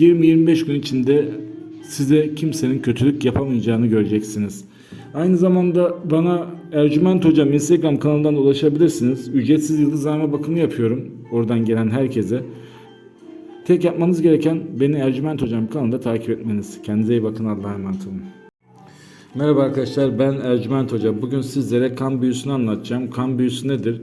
20-25 gün içinde size kimsenin kötülük yapamayacağını göreceksiniz. Aynı zamanda bana Ercüment Hocam Instagram kanalından ulaşabilirsiniz. Ücretsiz yıldızlama bakımı yapıyorum. Oradan gelen herkese. Tek yapmanız gereken beni Ercüment Hocam kanalında takip etmeniz. Kendinize iyi bakın. Allah'a emanet olun. Merhaba arkadaşlar ben Ercüment Hoca. Bugün sizlere kan büyüsünü anlatacağım. Kan büyüsü nedir?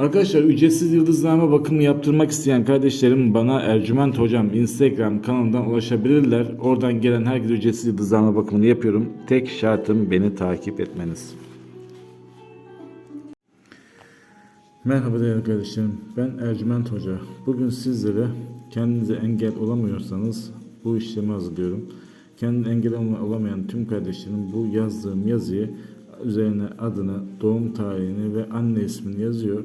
Arkadaşlar ücretsiz yıldızlama bakımı yaptırmak isteyen kardeşlerim bana Ercüment Hocam Instagram kanalından ulaşabilirler. Oradan gelen herkese ücretsiz yıldızlama bakımını yapıyorum. Tek şartım beni takip etmeniz. Merhaba değerli kardeşlerim. Ben Ercüment Hoca. Bugün sizlere kendinize engel olamıyorsanız bu işlemi hazırlıyorum. Kendine engel olamayan tüm kardeşlerim bu yazdığım yazıyı üzerine adını, doğum tarihini ve anne ismini yazıyor.